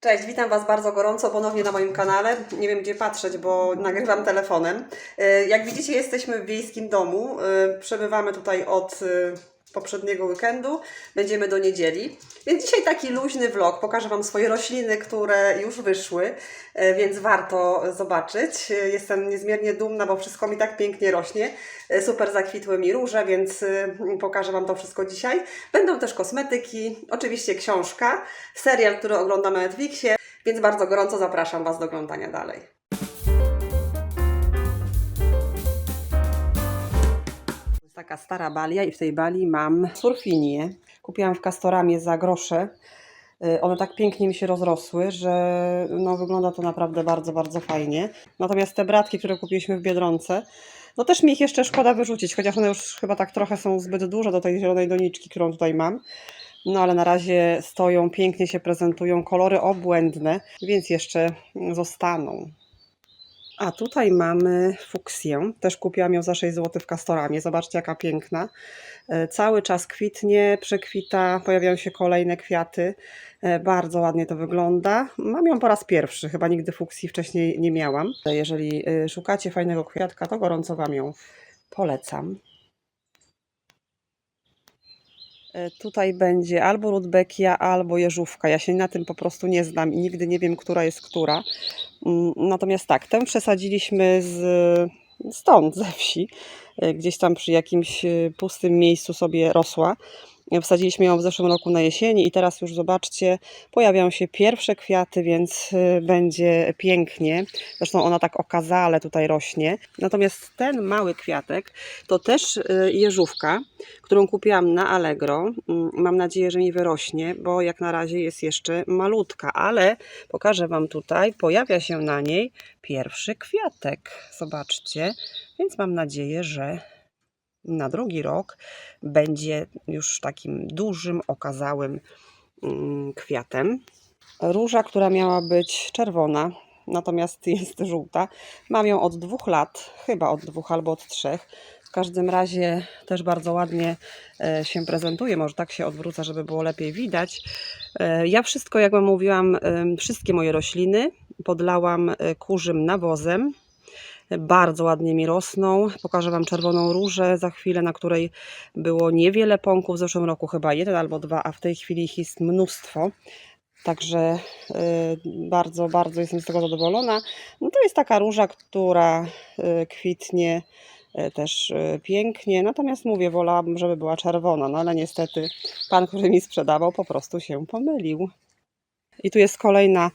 Cześć, witam Was bardzo gorąco ponownie na moim kanale. Nie wiem gdzie patrzeć, bo nagrywam telefonem. E, Jak widzicie, jesteśmy w wiejskim domu. E, Przebywamy tutaj od e, poprzedniego weekendu. Będziemy do niedzieli. Więc dzisiaj taki luźny vlog. Pokażę Wam swoje rośliny, które już wyszły, e, więc warto zobaczyć. E, Jestem niezmiernie dumna, bo wszystko mi tak pięknie rośnie. E, Super zakwitły mi róże, więc pokażę Wam to wszystko dzisiaj. Będą też kosmetyki, oczywiście książka, serial, który oglądam na Netflixie, więc bardzo gorąco zapraszam Was do oglądania dalej. Taka stara balia i w tej bali mam surfinię. Kupiłam w Castoramie za grosze. Y, One tak pięknie mi się rozrosły, że no, wygląda to naprawdę bardzo, bardzo fajnie. Natomiast te bratki, które kupiliśmy w Biedronce, no też mi ich jeszcze szkoda wyrzucić, chociaż one już chyba tak trochę są zbyt duże do tej zielonej doniczki, którą tutaj mam. No ale na razie stoją, pięknie się prezentują, kolory obłędne, więc jeszcze zostaną. A tutaj mamy fuksję. Też kupiłam ją za 6 zł w Castoramie. Zobaczcie, jaka piękna. E, Cały czas kwitnie, przekwita, pojawiają się kolejne kwiaty. E, Bardzo ładnie to wygląda. Mam ją po raz pierwszy, chyba nigdy fuksji wcześniej nie miałam. Jeżeli e, szukacie fajnego kwiatka, to gorąco Wam ją polecam. Tutaj będzie albo rudbekia, albo jeżówka. Ja się na tym po prostu nie znam i nigdy nie wiem, która jest która. Mm, Natomiast tak, tę przesadziliśmy z, stąd, ze wsi. E, Gdzieś tam przy jakimś e, pustym miejscu sobie rosła. Wsadziliśmy ją w zeszłym roku na jesieni i teraz już zobaczcie, pojawiają się pierwsze kwiaty, więc e, będzie pięknie. Zresztą ona tak okazale tutaj rośnie. Natomiast ten mały kwiatek to też e, jeżówka, którą kupiłam na Allegro. Mm, Mam nadzieję, że mi wyrośnie, bo jak na razie jest jeszcze malutka, ale pokażę Wam tutaj, pojawia się na niej pierwszy kwiatek. Zobaczcie, więc mam nadzieję, że na drugi rok będzie już takim dużym, okazałym mm, kwiatem. Róża, która miała być czerwona, natomiast jest żółta. Mam ją od dwóch lat, chyba od dwóch albo od trzech. W każdym razie też bardzo ładnie e, się prezentuje. Może tak się odwrócę, żeby było lepiej widać. E, Ja wszystko, jak Wam mówiłam, wszystkie moje rośliny podlałam e, kurzym nawozem. Bardzo ładnie mi rosną. Pokażę Wam czerwoną różę za chwilę, na której było niewiele pąków. W zeszłym roku chyba jeden albo dwa, a w tej chwili ich jest mnóstwo. Także y, bardzo, bardzo jestem z tego zadowolona. No to jest taka róża, która y, kwitnie y, też pięknie. Natomiast mówię, wolałabym, żeby była czerwona. No ale niestety pan, który mi sprzedawał, po prostu się pomylił. I tu jest kolejna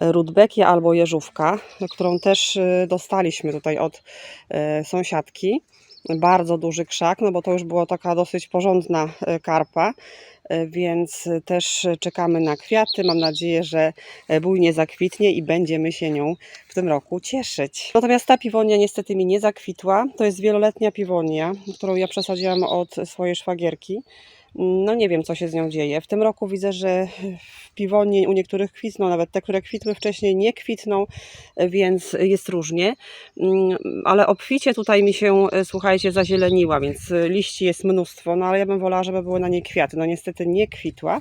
e, rudbekia albo jeżówka, którą też e, dostaliśmy tutaj od e, sąsiadki. Bardzo duży krzak, no bo to już była taka dosyć porządna karpa, więc też czekamy na kwiaty. Mam nadzieję, że bujnie zakwitnie i będziemy się nią w tym roku cieszyć. Natomiast ta piwonia niestety mi nie zakwitła. To jest wieloletnia piwonia, którą ja przesadziłam od swojej szwagierki. No nie wiem, co się z nią dzieje. W tym roku widzę, że w piwonie u niektórych kwitną, nawet te, które kwitły wcześniej, nie kwitną, więc jest różnie. Mm, Ale obficie tutaj mi się, e, słuchajcie, zazieleniła, więc liści jest mnóstwo, no ale ja bym wolała, żeby były na niej kwiaty. No niestety nie kwitła.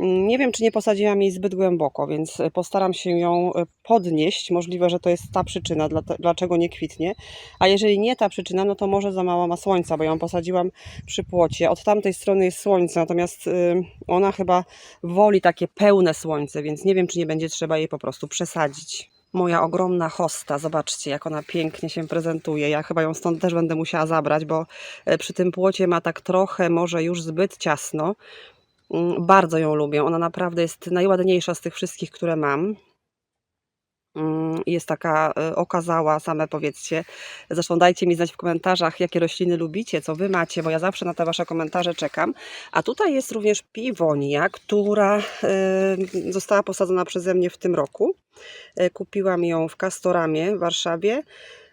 Mm, Nie wiem, czy nie posadziłam jej zbyt głęboko, więc postaram się ją e, podnieść. Możliwe, że to jest ta przyczyna, dla- dlaczego nie kwitnie. A jeżeli nie ta przyczyna, no to może za mało ma słońca, bo ją posadziłam przy płocie. Od tamtej strony jest słońce, natomiast y, ona chyba woli takie pełne słońce, więc nie wiem, czy nie będzie trzeba jej po prostu przesadzić. Moja ogromna hosta, zobaczcie, jak ona pięknie się prezentuje. Ja chyba ją stąd też będę musiała zabrać, bo e, przy tym płocie ma tak trochę, może już zbyt ciasno. Mm, Bardzo ją lubię. Ona naprawdę jest najładniejsza z tych wszystkich, które mam. Mm, Jest taka e, okazała, same powiedzcie. Zresztą dajcie mi znać w komentarzach, jakie rośliny lubicie, co wy macie, bo ja zawsze na te wasze komentarze czekam. A tutaj jest również piwonia, która została posadzona przeze mnie w tym roku. E, Kupiłam ją w Castoramie w Warszawie.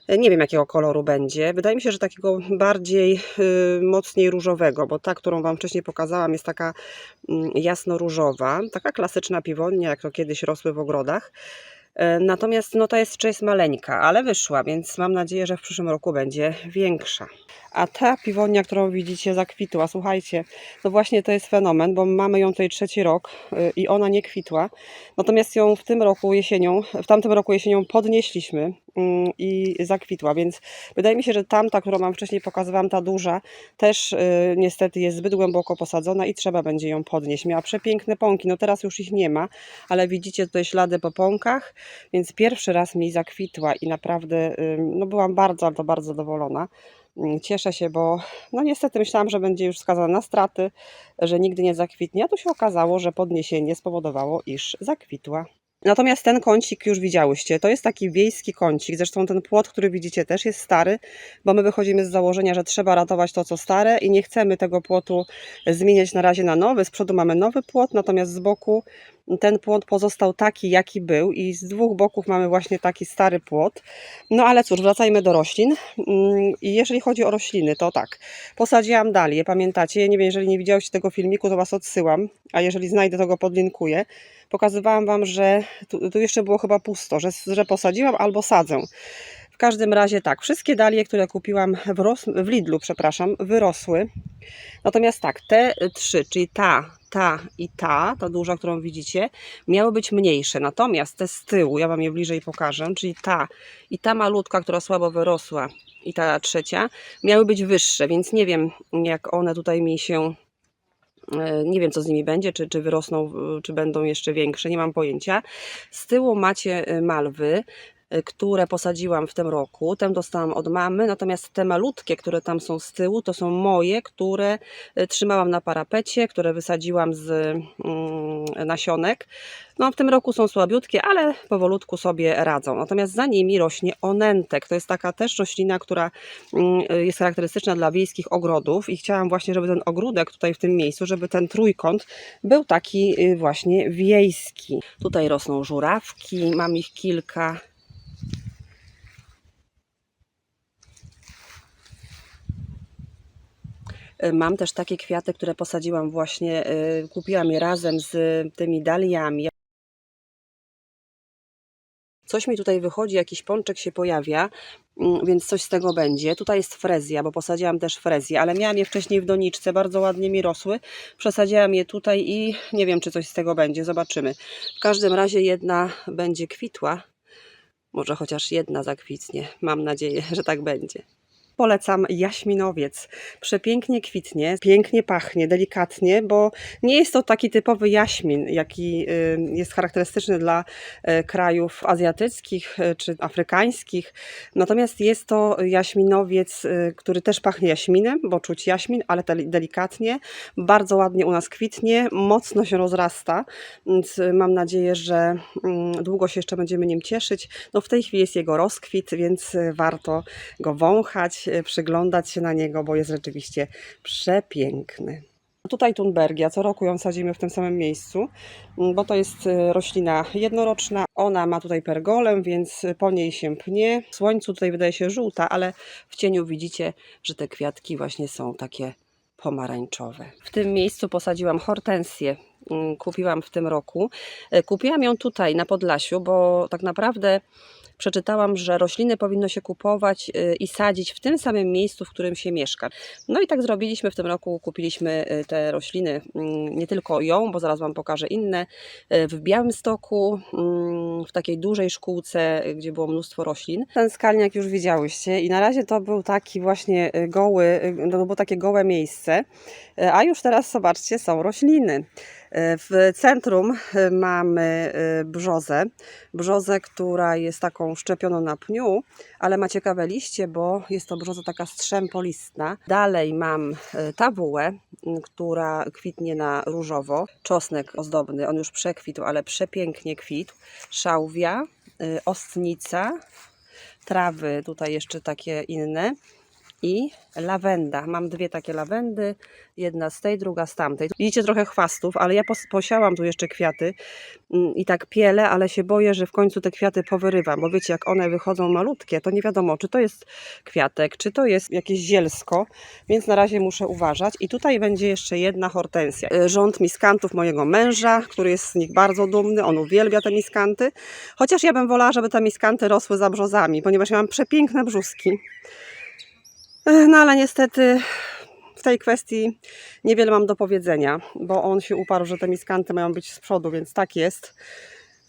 E, Nie wiem, jakiego koloru będzie. Wydaje mi się, że takiego bardziej y, mocniej różowego, bo ta, którą Wam wcześniej pokazałam, jest taka mm, jasno-różowa. Taka klasyczna piwonia, jak to kiedyś rosły w ogrodach. E, Natomiast no, ta jeszcze jest maleńka, ale wyszła, więc mam nadzieję, że w przyszłym roku będzie większa. A ta piwonia, którą widzicie, zakwitła. Słuchajcie, no właśnie to jest fenomen, bo mamy ją tutaj trzeci rok y, i ona nie kwitła. Natomiast ją w tym roku jesienią, w tamtym roku jesienią podnieśliśmy i zakwitła, więc wydaje mi się, że tamta, którą Wam wcześniej pokazywałam, ta duża, też y, niestety jest zbyt głęboko posadzona i trzeba będzie ją podnieść. Miała przepiękne pąki, no teraz już ich nie ma, ale widzicie tutaj ślady po pąkach, więc pierwszy raz mi zakwitła i naprawdę no byłam bardzo, to bardzo zadowolona. Mm, Cieszę się, bo no niestety myślałam, że będzie już skazana na straty, że nigdy nie zakwitnie, a tu się okazało, że podniesienie spowodowało, iż zakwitła. Natomiast ten kącik już widziałyście, to jest taki wiejski kącik, zresztą ten płot, który widzicie też jest stary, bo my wychodzimy z założenia, że trzeba ratować to, co stare i nie chcemy tego płotu zmieniać na razie na nowy. Z przodu mamy nowy płot, natomiast z boku ten płot pozostał taki, jaki był i z dwóch boków mamy właśnie taki stary płot. No ale cóż, wracajmy do roślin. Mm, I jeżeli chodzi o rośliny, to tak, posadziłam dalię, pamiętacie? Nie wiem, jeżeli nie widziałyście tego filmiku, to Was odsyłam, a jeżeli znajdę, to go podlinkuję. Pokazywałam Wam, że tu, tu jeszcze było chyba pusto, że, że posadziłam albo sadzę. W każdym razie tak, wszystkie dalie, które kupiłam w, ros, w Lidlu, przepraszam, wyrosły. Natomiast tak, te trzy, czyli ta, ta i ta, ta duża, którą widzicie, miały być mniejsze. Natomiast te z tyłu, ja Wam je bliżej pokażę, czyli ta i ta malutka, która słabo wyrosła i ta trzecia, miały być wyższe, więc nie wiem, jak one tutaj mi się E, Nie wiem, co z nimi będzie, czy, czy wyrosną, czy będą jeszcze większe, nie mam pojęcia. Z tyłu macie e, malwy, które posadziłam w tym roku. Tę dostałam od mamy, natomiast te malutkie, które tam są z tyłu, to są moje, które e, trzymałam na parapecie, które wysadziłam z mm, nasionek. No, w tym roku są słabiutkie, ale powolutku sobie radzą. Natomiast za nimi rośnie onentek. To jest taka też roślina, która mm, jest charakterystyczna dla wiejskich ogrodów i chciałam właśnie, żeby ten ogródek tutaj w tym miejscu, żeby ten trójkąt był taki y, właśnie wiejski. Tutaj rosną żurawki, mam ich kilka. Mam też takie kwiaty, które posadziłam właśnie, y, kupiłam je razem z tymi daliami. Coś mi tutaj wychodzi, jakiś pączek się pojawia, mm, więc coś z tego będzie. Tutaj jest frezja, bo posadziłam też frezję, ale miałam je wcześniej w doniczce, bardzo ładnie mi rosły. Przesadziłam je tutaj i nie wiem, czy coś z tego będzie, zobaczymy. W każdym razie jedna będzie kwitła, może chociaż jedna zakwitnie. Mam nadzieję, że tak będzie. Polecam jaśminowiec. Przepięknie kwitnie, pięknie pachnie, delikatnie, bo nie jest to taki typowy jaśmin, jaki y, jest charakterystyczny dla y, krajów azjatyckich y, czy afrykańskich. Natomiast jest to jaśminowiec, który też pachnie jaśminem, bo czuć jaśmin, ale deli- delikatnie. Bardzo ładnie u nas kwitnie, mocno się rozrasta, więc mam nadzieję, że mm, długo się jeszcze będziemy nim cieszyć. No w tej chwili jest jego rozkwit, więc warto go wąchać, y, przyglądać się na niego, bo jest rzeczywiście przepiękny. Tutaj Thunbergia, co roku ją sadzimy w tym samym miejscu, mm, bo to jest y, roślina jednoroczna. Ona ma tutaj pergolę, więc po niej się pnie. W słońcu tutaj wydaje się żółta, ale w cieniu widzicie, że te kwiatki właśnie są takie pomarańczowe. W tym miejscu posadziłam hortensję. Mm, Kupiłam w tym roku. E, Kupiłam ją tutaj na Podlasiu, bo tak naprawdę przeczytałam, że rośliny powinno się kupować y, i sadzić w tym samym miejscu, w którym się mieszka. No i tak zrobiliśmy w tym roku. Kupiliśmy y, te rośliny, mm, nie tylko ją, bo zaraz Wam pokażę inne, w Białymstoku, mm, w takiej dużej szkółce, gdzie było mnóstwo roślin. Ten skalniak już widziałyście i na razie to był taki właśnie goły, no było takie gołe miejsce, a już teraz zobaczcie, są rośliny. W centrum y, mamy y, brzozę, brzozę, która jest taką szczepioną na pniu, ale ma ciekawe liście, bo jest to brzoza taka strzępolistna. Dalej mam y, tawułę, y, która kwitnie na różowo, czosnek ozdobny, on już przekwitł, ale przepięknie kwitł, szałwia, ostnica, trawy tutaj jeszcze takie inne, i lawenda. Mam dwie takie lawendy, jedna z tej, druga z tamtej. Widzicie trochę chwastów, ale ja pos- posiałam tu jeszcze kwiaty mm, i tak pielę, ale się boję, że w końcu te kwiaty powyrywam, bo wiecie, jak one wychodzą malutkie, to nie wiadomo, czy to jest kwiatek, czy to jest jakieś zielsko, więc na razie muszę uważać. I tutaj będzie jeszcze jedna hortensja. Y, Rząd miskantów mojego męża, który jest z nich bardzo dumny, on uwielbia te miskanty, chociaż ja bym wolała, żeby te miskanty rosły za brzozami, ponieważ ja mam przepiękne brzuski. No ale niestety w tej kwestii niewiele mam do powiedzenia, bo on się uparł, że te miskanty mają być z przodu, więc tak jest.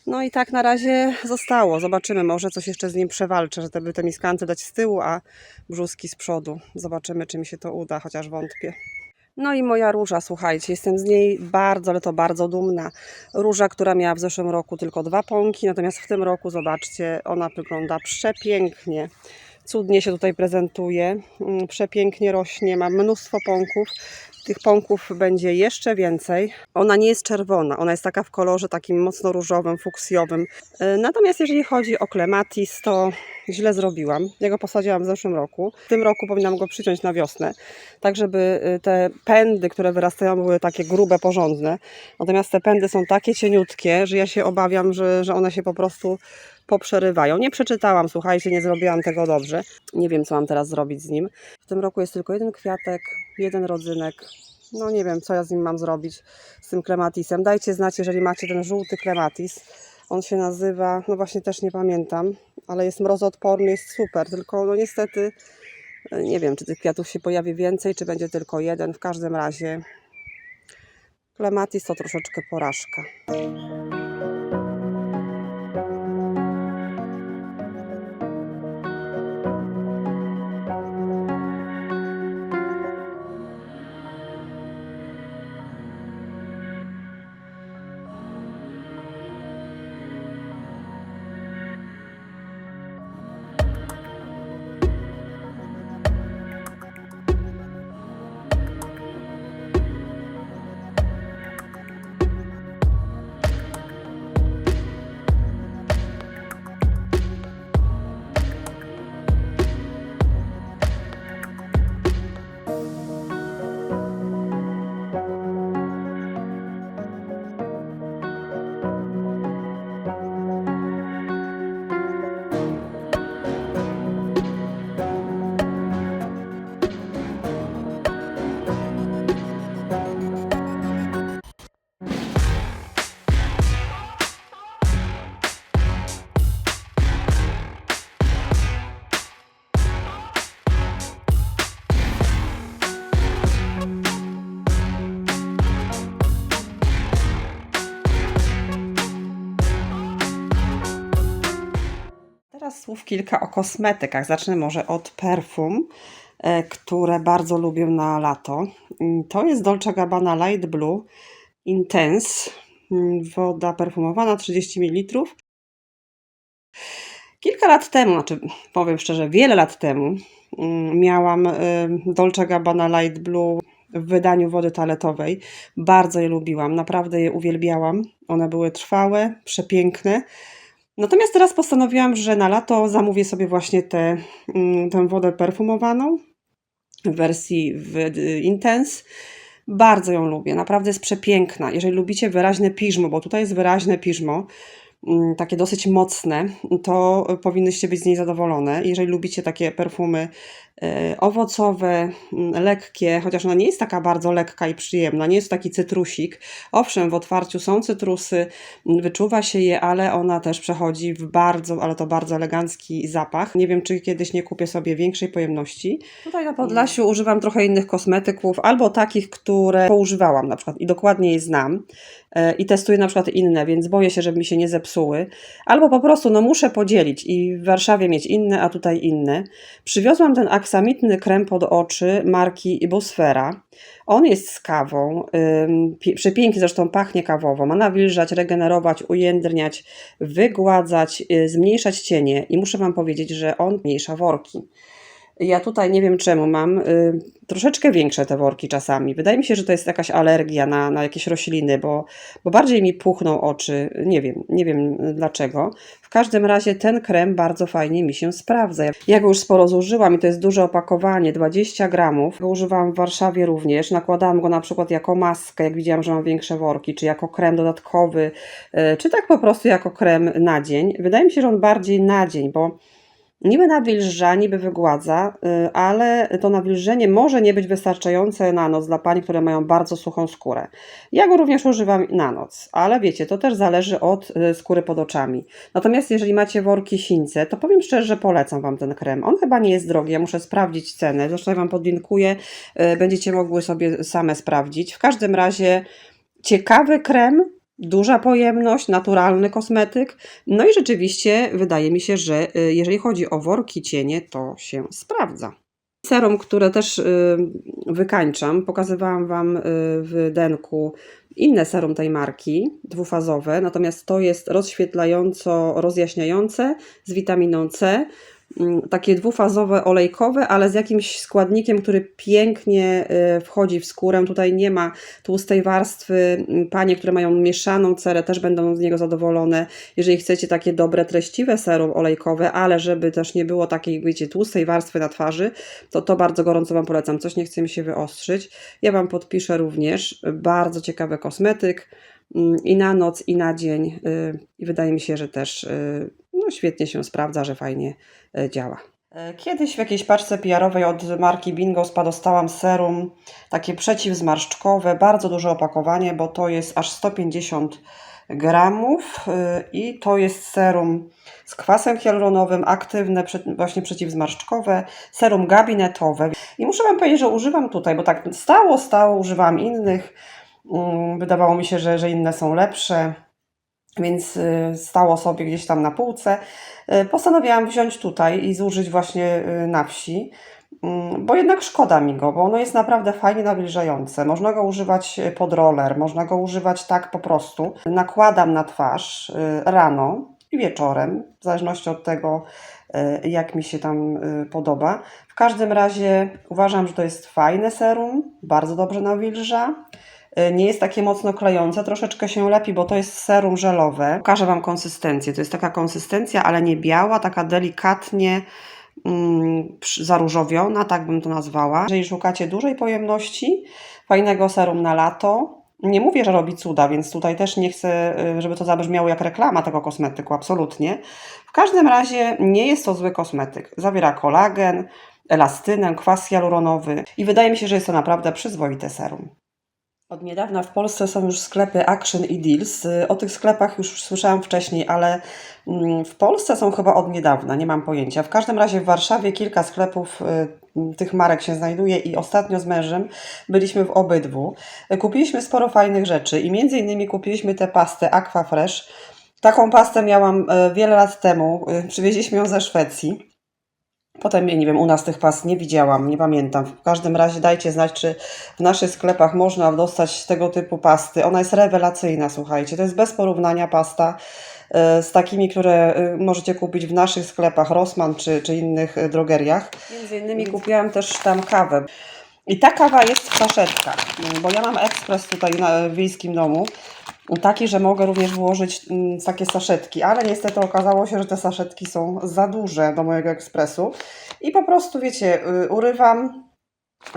No i tak na razie zostało. Zobaczymy, może coś jeszcze z nim przewalczę, że te, by te miskanty dać z tyłu, a brzuski z przodu. Zobaczymy, czy mi się to uda, chociaż wątpię. No i moja róża, słuchajcie, jestem z niej bardzo, ale to bardzo dumna. Róża, która miała w zeszłym roku tylko dwa pąki, natomiast w tym roku, zobaczcie, ona wygląda przepięknie. Cudnie się tutaj prezentuje, mm, przepięknie rośnie, ma mnóstwo pąków. Tych pąków będzie jeszcze więcej. Ona nie jest czerwona, ona jest taka w kolorze takim mocno różowym, fuksjowym. E, Natomiast jeżeli chodzi o klematis, to źle zrobiłam. Ja go posadziłam w zeszłym roku. W tym roku powinnam go przyciąć na wiosnę, tak żeby y, te pędy, które wyrastają, były takie grube, porządne. Natomiast te pędy są takie cieniutkie, że ja się obawiam, że, że one się po prostu poprzerywają. Nie przeczytałam, słuchajcie, nie zrobiłam tego dobrze. Nie wiem, co mam teraz zrobić z nim. W tym roku jest tylko jeden kwiatek, jeden rodzynek. No nie wiem, co ja z nim mam zrobić, z tym klematisem. Dajcie znać, jeżeli macie ten żółty klematis. On się nazywa, no właśnie też nie pamiętam, ale jest mrozoodporny, jest super, tylko no niestety nie wiem, czy tych kwiatów się pojawi więcej, czy będzie tylko jeden. W każdym razie klematis to troszeczkę porażka. Słów kilka o kosmetykach. Zacznę może od perfum, e, które bardzo lubię na lato. Mm, To jest Dolce Gabbana Light Blue Intense. Mm, Woda perfumowana 30 ml. Kilka lat temu, znaczy powiem szczerze, wiele lat temu, mm, miałam y, Dolce Gabbana Light Blue w wydaniu wody toaletowej. Bardzo je lubiłam, naprawdę je uwielbiałam. One były trwałe, przepiękne. Natomiast teraz postanowiłam, że na lato zamówię sobie właśnie tę mm, wodę perfumowaną w wersji w y, Intense. Bardzo ją lubię, naprawdę jest przepiękna. Jeżeli lubicie wyraźne piżmo, bo tutaj jest wyraźne piżmo, mm, takie dosyć mocne, to powinnyście być z niej zadowolone. Jeżeli lubicie takie perfumy owocowe, mm, lekkie, chociaż ona nie jest taka bardzo lekka i przyjemna, nie jest taki cytrusik. Owszem, w otwarciu są cytrusy, mm, wyczuwa się je, ale ona też przechodzi w bardzo, ale to bardzo elegancki zapach. Nie wiem, czy kiedyś nie kupię sobie większej pojemności. Tutaj na Podlasiu używam trochę innych kosmetyków, albo takich, które poużywałam na przykład i dokładnie je znam e, i testuję na przykład inne, więc boję się, żeby mi się nie zepsuły. Albo po prostu no muszę podzielić i w Warszawie mieć inne, a tutaj inne. Przywiozłam ten aksamitny krem pod oczy marki Ibosfera. On jest z kawą, przepięknie zresztą pachnie kawowo. Ma nawilżać, regenerować, ujędrniać, wygładzać, y, zmniejszać cienie i muszę Wam powiedzieć, że on mniejsza worki. Ja tutaj nie wiem czemu mam y, troszeczkę większe te worki czasami. Wydaje mi się, że to jest jakaś alergia na, na jakieś rośliny, bo, bo bardziej mi puchną oczy. Nie wiem, nie wiem y, dlaczego. W każdym razie ten krem bardzo fajnie mi się sprawdza. Ja go już sporo zużyłam i to jest duże opakowanie, 20 gramów. Go używałam w Warszawie również. Nakładałam go na przykład jako maskę, jak widziałam, że mam większe worki, czy jako krem dodatkowy, y, czy tak po prostu jako krem na dzień. Wydaje mi się, że on bardziej na dzień, bo Niby nawilża, niby wygładza, y, ale to nawilżenie może nie być wystarczające na noc dla pań, które mają bardzo suchą skórę. Ja go również używam na noc, ale wiecie, to też zależy od y, skóry pod oczami. Natomiast jeżeli macie worki sińce, to powiem szczerze, że polecam Wam ten krem. On chyba nie jest drogi, ja muszę sprawdzić cenę, zresztą ja Wam podlinkuję, y, będziecie mogły sobie same sprawdzić. W każdym razie ciekawy krem, Duża pojemność, naturalny kosmetyk. No i rzeczywiście wydaje mi się, że y, jeżeli chodzi o worki cienie, to się sprawdza. Serum, które też y, wykańczam, pokazywałam Wam y, w denku inne serum tej marki, dwufazowe, natomiast to jest rozświetlająco rozjaśniające z witaminą C takie dwufazowe, olejkowe, ale z jakimś składnikiem, który pięknie y, wchodzi w skórę. Tutaj nie ma tłustej warstwy. Mm, panie, które mają mieszaną cerę, też będą z niego zadowolone. Jeżeli chcecie takie dobre, treściwe serum olejkowe, ale żeby też nie było takiej, wiecie, tłustej warstwy na twarzy, to to bardzo gorąco Wam polecam. Coś nie chce mi się wyostrzyć. Ja Wam podpiszę również. Bardzo ciekawy kosmetyk mm, i na noc, i na dzień. Y, I wydaje mi się, że też no, świetnie się sprawdza, że fajnie e, działa. E, Kiedyś w jakiejś paczce PR-owej od marki Bingo dostałam serum takie przeciwzmarszczkowe, bardzo duże opakowanie, bo to jest aż 150 gramów e, i to jest serum z kwasem hialuronowym, aktywne, właśnie przeciwzmarszczkowe, serum gabinetowe. I muszę Wam powiedzieć, że używam tutaj, bo tak stało, stało, używam innych. Mm, wydawało mi się, że, że inne są lepsze więc y, stało sobie gdzieś tam na półce. Y, postanowiłam wziąć tutaj i zużyć właśnie y, na wsi, mm, bo jednak szkoda mi go, bo ono jest naprawdę fajnie nawilżające. Można go używać pod roller, można go używać tak po prostu. Nakładam na twarz rano i wieczorem, w zależności od tego, jak mi się tam podoba. W każdym razie uważam, że to jest fajne serum, bardzo dobrze nawilża. Y, nie jest takie mocno klejące, troszeczkę się lepi, bo to jest serum żelowe. Pokażę Wam konsystencję. To jest taka konsystencja, ale nie biała, taka delikatnie mm, zaróżowiona, tak bym to nazwała. Jeżeli szukacie dużej pojemności, fajnego serum na lato, nie mówię, że robi cuda, więc tutaj też nie chcę, y, żeby to zabrzmiało jak reklama tego kosmetyku, absolutnie. W każdym razie nie jest to zły kosmetyk. Zawiera kolagen, elastynę, kwas hialuronowy i wydaje mi się, że jest to naprawdę przyzwoite serum. Od niedawna w Polsce są już sklepy Action i Deals. O tych sklepach już słyszałam wcześniej, ale mm, w Polsce są chyba od niedawna, nie mam pojęcia. W każdym razie w Warszawie kilka sklepów y, tych marek się znajduje i ostatnio z mężem byliśmy w obydwu. Kupiliśmy sporo fajnych rzeczy i między innymi kupiliśmy tę pastę Aquafresh. Taką pastę miałam y, wiele lat temu, y, przywieźliśmy ją ze Szwecji. Potem, nie wiem, u nas tych pas nie widziałam, nie pamiętam. W każdym razie dajcie znać, czy w naszych sklepach można dostać tego typu pasty. Ona jest rewelacyjna, słuchajcie. To jest bez porównania pasta e, z takimi, które e, możecie kupić w naszych sklepach Rossmann czy, czy innych e, drogeriach. Między innymi kupiłam też tam kawę. I ta kawa jest w saszetkach, bo ja mam ekspres tutaj na wiejskim domu taki, że mogę również włożyć mm, takie saszetki, ale niestety okazało się, że te saszetki są za duże do mojego ekspresu i po prostu, wiecie, y, urywam,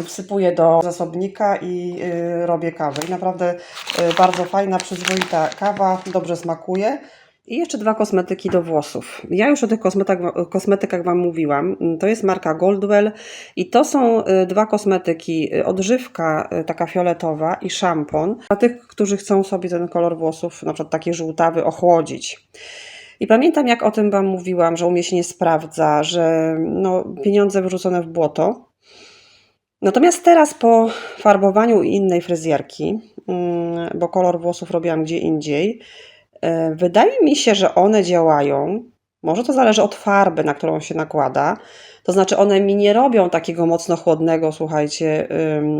wsypuję do zasobnika i y, robię kawę. I naprawdę y, bardzo fajna, przyzwoita kawa, dobrze smakuje. I jeszcze dwa kosmetyki do włosów. Ja już o tych kosmetykach Wam mówiłam. To jest marka Goldwell i to są y, dwa kosmetyki. Y, odżywka y, taka fioletowa i szampon. Dla tych, którzy chcą sobie ten kolor włosów, na przykład taki żółtawy, ochłodzić. I pamiętam, jak o tym Wam mówiłam, że u mnie się nie sprawdza, że no, pieniądze wyrzucone w błoto. Natomiast teraz po farbowaniu innej fryzjerki, mm, bo kolor włosów robiłam gdzie indziej, wydaje mi się, że one działają. Może to zależy od farby, na którą się nakłada. To znaczy, one mi nie robią takiego mocno chłodnego, słuchajcie,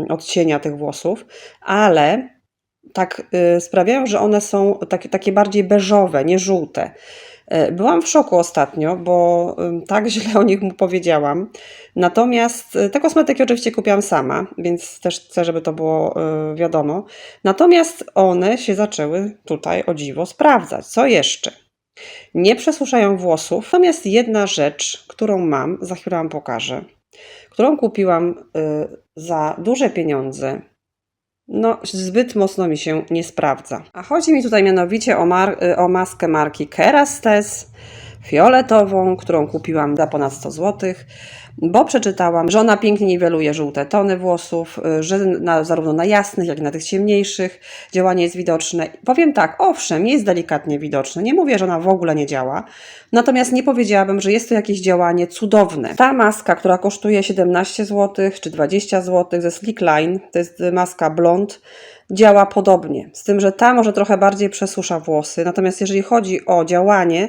odcienia tych włosów, ale tak y, sprawiają, że one są takie, takie bardziej beżowe, nie żółte. Y, Byłam w szoku ostatnio, bo tak źle o nich mu powiedziałam. Natomiast y, te kosmetyki oczywiście kupiłam sama, więc też chcę, żeby to było y, wiadomo. Natomiast one się zaczęły tutaj o dziwo sprawdzać. Co jeszcze? Nie przesuszają włosów. Natomiast jedna rzecz, którą mam, za chwilę Wam pokażę, którą kupiłam za duże pieniądze, no, zbyt mocno mi się nie sprawdza. A chodzi mi tutaj mianowicie o, mar- y, o maskę marki Kerastes fioletową, którą kupiłam za ponad 100 zł, bo przeczytałam, że ona pięknie niweluje żółte tony włosów, y, że na, zarówno na jasnych, jak i na tych ciemniejszych działanie jest widoczne. Powiem tak, owszem, jest delikatnie widoczne. Nie mówię, że ona w ogóle nie działa, natomiast nie powiedziałabym, że jest to jakieś działanie cudowne. Ta maska, która kosztuje 17 zł czy 20 zł ze Slick Line, to jest maska blond, działa podobnie. Z tym, że ta może trochę bardziej przesusza włosy. Natomiast jeżeli chodzi o działanie,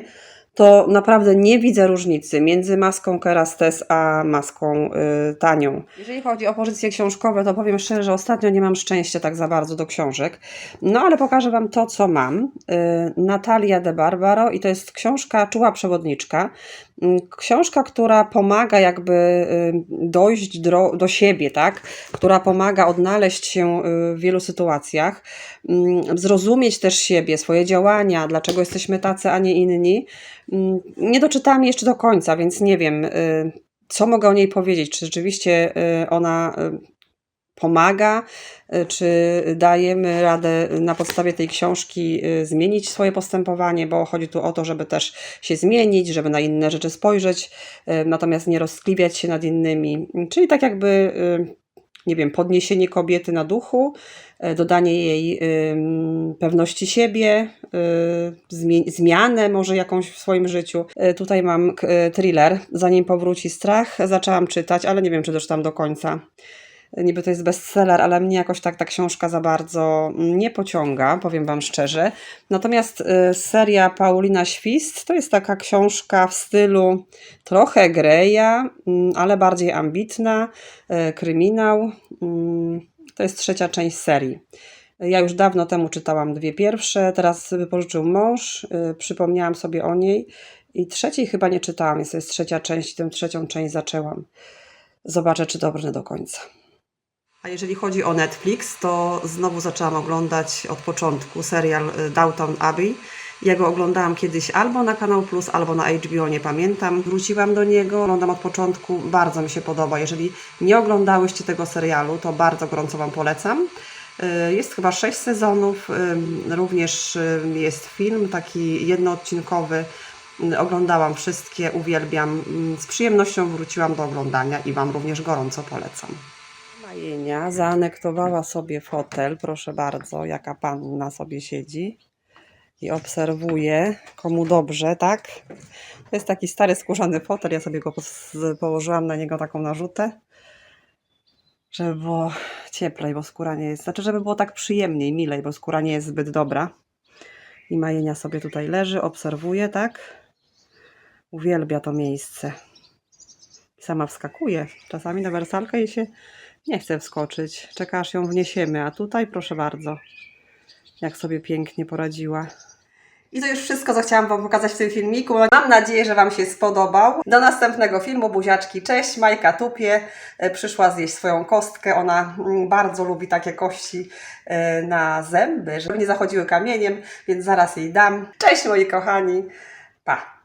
to naprawdę nie widzę różnicy między maską Kerastes a maską y, tanią. Jeżeli chodzi o pozycje książkowe, to powiem szczerze, że ostatnio nie mam szczęścia tak za bardzo do książek. No ale pokażę Wam to, co mam. Y, Natalia de Barbaro i to jest książka Czuła Przewodniczka. Mm, Książka, która pomaga jakby y, dojść do, do siebie, tak? Która pomaga odnaleźć się y, w wielu sytuacjach, mm, zrozumieć też siebie, swoje działania, dlaczego jesteśmy tacy, a nie inni. Mm, Nie doczytałam jeszcze do końca, więc nie wiem, y, co mogę o niej powiedzieć. Czy rzeczywiście ona pomaga, y, czy dajemy radę na podstawie tej książki y, zmienić swoje postępowanie, bo chodzi tu o to, żeby też się zmienić, żeby na inne rzeczy spojrzeć, y, natomiast nie rozkliwiać się nad innymi. Czyli tak jakby, nie wiem, podniesienie kobiety na duchu, dodanie jej pewności siebie, zmianę może jakąś w swoim życiu. Tutaj mam thriller, zanim powróci strach. Zaczęłam czytać, ale nie wiem, czy doczytam do końca. Niby to jest bestseller, ale mnie jakoś tak ta książka za bardzo nie pociąga, powiem Wam szczerze. Natomiast y, seria Paulina Świst to jest taka książka w stylu trochę Greya, mm, ale bardziej ambitna, y, kryminał. Mm, To jest trzecia część serii. Ja już dawno temu czytałam dwie pierwsze, teraz wypożyczył mąż, y, przypomniałam sobie o niej i trzeciej chyba nie czytałam, jest to jest trzecia część i tę trzecią część zaczęłam. Zobaczę, czy dobrze do końca. A jeżeli chodzi o Netflix, to znowu zaczęłam oglądać od początku serial y, Downton Abbey. Ja go oglądałam kiedyś albo na Kanał Plus, albo na HBO, nie pamiętam. Wróciłam do niego, oglądam od początku, bardzo mi się podoba. Jeżeli nie oglądałyście tego serialu, to bardzo gorąco Wam polecam. Y, Jest chyba sześć sezonów, y, również jest film taki jednoodcinkowy. Oglądałam wszystkie, uwielbiam. Z przyjemnością wróciłam do oglądania i Wam również gorąco polecam. Majenia zaanektowała sobie fotel, proszę bardzo, jaka panna sobie siedzi i obserwuje, komu dobrze, tak? To jest taki stary skórzany fotel, ja sobie go położyłam na niego taką narzutę, żeby było cieplej, bo skóra nie jest, znaczy żeby było tak przyjemniej, milej, bo skóra nie jest zbyt dobra. I Majenia sobie tutaj leży, obserwuje, tak? Uwielbia to miejsce. Sama wskakuje. Czasami na wersalkę jej się nie chce wskoczyć. Czeka aż ją wniesiemy, a tutaj proszę bardzo, jak sobie pięknie poradziła. I to już wszystko, co chciałam Wam pokazać w tym filmiku. Mam nadzieję, że Wam się spodobał. Do następnego filmu. Buziaczki, cześć. Majka Tupie e, przyszła zjeść swoją kostkę. Ona mm, bardzo lubi takie kości e, na zęby, żeby nie zachodziły kamieniem, więc zaraz jej dam. Cześć moi kochani. Pa!